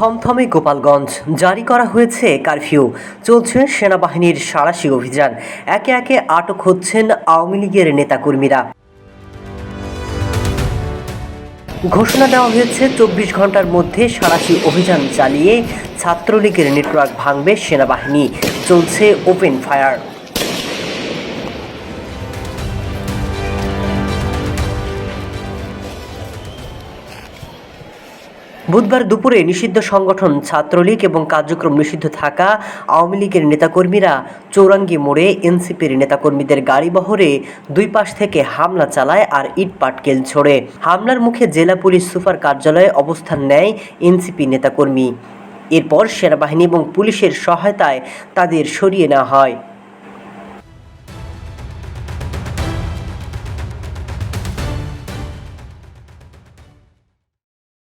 থমথমে গোপালগঞ্জ। জারি করা হয়েছে কারফিউ। চলছে সেনাবাহিনীর সাঁড়াশি অভিযান। একে একে আটক হচ্ছেন আওয়ামী লীগের নেতাকর্মীরা। ঘোষণা দেওয়া হয়েছে, চব্বিশ ঘণ্টার মধ্যে সাঁড়াশি অভিযান চালিয়ে ছাত্রলীগের নেটওয়ার্ক ভাঙবে সেনাবাহিনী। চলছে ওপেন ফায়ার। বুধবার দুপুরে নিষিদ্ধ সংগঠন, ছাত্রলীগ এবং কার্যক্রম নিষিদ্ধ থাকা আওয়ামী লীগের নেতাকর্মীরা চৌরাঙ্গি মোড়ে এনসিপির নেতাকর্মীদের গাড়িবহরে দুই পাশ থেকে হামলা চালায় আর ইট পাটকেল ছোড়ে। হামলার মুখে জেলা পুলিশ সুপার কার্যালয়ে অবস্থান নেয় এনসিপি নেতাকর্মী। এরপর সেনাবাহিনী এবং পুলিশের সহায়তায় তাদের সরিয়ে নেওয়া হয়।